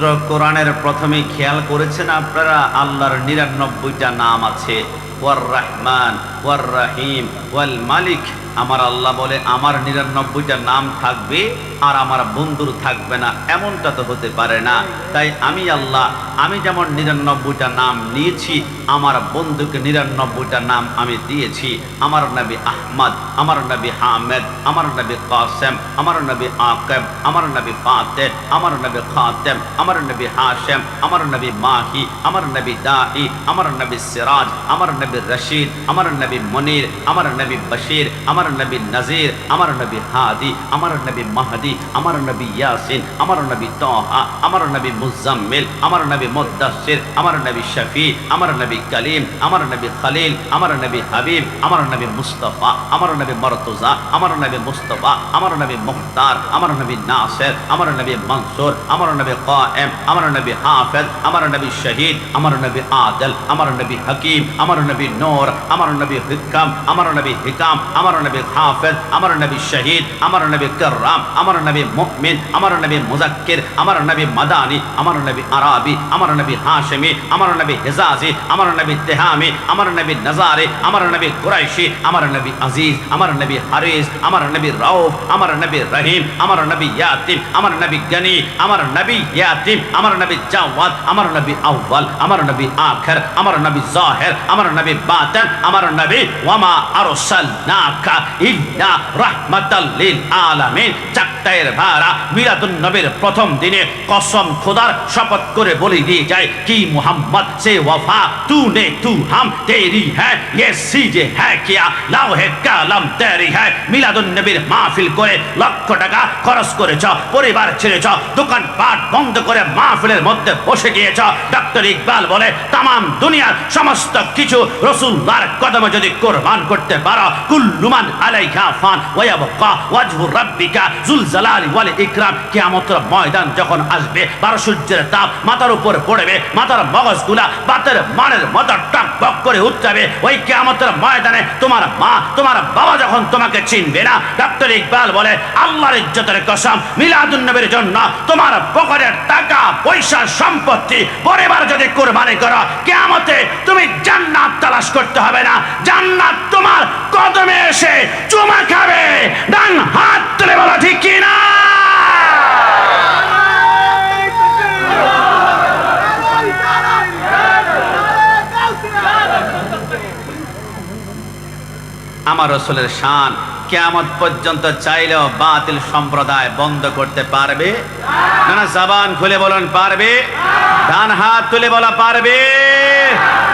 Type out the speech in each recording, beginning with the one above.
পবিত্র কোরআনের প্রথমে খেয়াল করেছেন আপনারা? আল্লাহর নিরানব্বইটা নাম আছে। ওয়ার রহমান ওয়ার রাহিম ওয়াল মালিক আমার আল্লাহ বলে, আমার নিরানব্বইটা নাম থাকবে আর আমার বন্ধুর থাকবে না। এমনটা তো হতে পারে না। তাই আমি আল্লাহ, আমি যেমন নিরানব্বইটা নাম নিয়েছি, আমার বন্ধুকে নিরানব্বইটা নাম আমি দিয়েছি। আমার নবী আহমদ, আমার নবী হামেদ, আমার নবী কাসেম, আমার নবী আকেব, আমার নবী ফাতে আমার নবী খাতেম, আমার নবী হাশেম আমার নবী মাহি আমার নবী দাই আমার নবী সিরাজ আমার নবী রশিদ আমার নবী মনির আমার নবী বশির আমার নবী নজির আমার নবী হাদি আমার নবী মাহদি আমার নবী ইয়াসিন আমার নবী তহা আমার নবী মুজাম্মিল আমার নবী মুদাসির আমার নবী শফি আমার নবী কলিম আমার নবী খলিল আমার নবী হাবিব আমার নবী মুস্তফা আমার নবী মরতুজা আমার নবী মুস্তফা আমার নবী মুখতার আমার নবী নাসের আমার নবী মনসুর আমার নবী কায়েম আমার নবী হাফেজ আমার নবী শহীদ আমার নবী আদল আমার নবী হাকিম আমার নবী নূর আমার নবী হিকাম আমার নবী হিকাম আমার নবী হাফেজ আমার নবী শহীদ আমার নবী কররাম আমার নবী মুকমিন আমার নবী মুজাক্কির আমার নবী মাদানি আমার নবী আরাবি আমার নবী হাশেমি আমার নবী হেজাজি আমার নবী তেহামি আমার নবী নজারে আমার নবী কুরাইশি আমার নবী আজিজ আমার নবী হারিস আমার নবী রউফ আমার নবী রহিম আমার নবী ইয়াতিম আমার নবী গনি আমার নবী ইয়াতিম আমার নবী জাওয়াদ আমার নবী আউয়াল আমার নবী আখর আমার নবী জাহির আমার নবী বাতিন আমার নবী ওয়ামা আরসালনাকা ইল্লা রাহমাতাল লিল আলামিন চাকতায়ের ভাড়া মিলাদুন নবীর প্রথম দিনে কসম খোদার শপথ করে বলে দিয়ে যায় কি মোহাম্মদ সে ওয়াফা তু নে তু হাম তেরি হ্যাঁ ये सीजे है क्या লাউহে কালাম তেরি হ্যাঁ মিলাদুন নবীর মাহফিল করে লক্ষ টাকা খরচ করেছ পরিবার ছেড়েছ দোকান পাট বন্ধ করে মাহফিলের মধ্যে বসে গিয়েছ ডক্টর ইকবাল বলে, তামাম দুনিয়ার সমস্ত কিছু রসুল্লাহর কদমে যদি কোরবান করতে পারো কুল্লুমান ফান ওয়ায়াবকা ওয়াজহু রাব্বিকা ওয়াল ইকরাম। ময়দান যখন আসবে, বারো সূর্যের তাপ মাথার উপর পড়বে, মাথার মগজগুলা বাতের মানের মতো বক করে ওই কিয়ামতের ময়দানে তোমার মা, তোমার বাবা যখন তোমাকে চিনবে না ডক্টর ইকবাল বলে, আল্লাহর ইজ্জতের কসম, মিলাদুন নবীর জন্য তোমার পকেটের টাকা পয়সা, সম্পত্তি, পরিবার যদি কোরবানি করো, কিয়ামতে তুমি জান্নাত তালাশ করতে হবে না। জান্নাত তোমার কদমে এসে চুমা খাবে। ডান হাত তুলে বলা, ঠিক কি না? আমার রসুলের শান কেয়ামত পর্যন্ত চাইলেও বাতিল সম্প্রদায় বন্ধ করতে পারবে। না জবান খুলে বলুন, পারবে। ডান হাত তুলে বলা পারবে।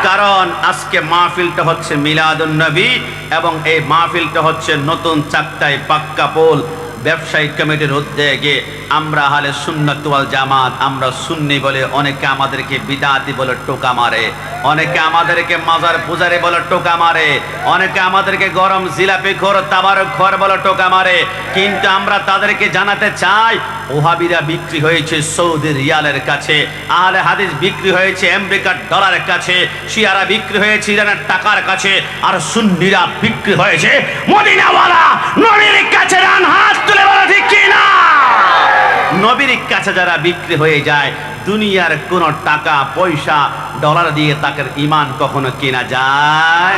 কারণ আজকে মাহফিলটা হচ্ছে মিলাদুন নবী এবং এই মাহফিলটা হচ্ছে নতুন চাকতায় পাক্কা পোল। ব্যবসায়িক কমিটির উদ্যোগে আমরা হালে সুন্নত ওয়াল জামাত, আমরা সুন্নি বলে অনেকে আমাদেরকে বিদাতি বলে টোকা মারে, অনেকে আমাদেরকে মাজার পূজারে বলে টোকা মারে, অনেকে আমাদেরকে গরম জিলাপি ঘর তাবার ঘর বলে টোকা মারে। কিন্তু আমরা তাদেরকে জানাতে চাই ওহাবিরা বিক্রি হয়েছে সৌদি রিয়ালের কাছে, আহলে হাদিস বিক্রি হয়েছে আমেরিকার ডলারের কাছে, শিয়ারা বিক্রি হয়েছে ইরানের টাকার কাছে, আর সুন্নিরা বিক্রি হয়েছে মদিনাওয়ালা। নবীর কাছে ডান হাত তুলে বলা ঠিক কি না নবীর কাছে যারা বিক্রি হয়ে যায়, দুনিয়ার কোন টাকা, পয়সা, ডলার দিয়ে তাকে ইমান কখনো কেনা যায়?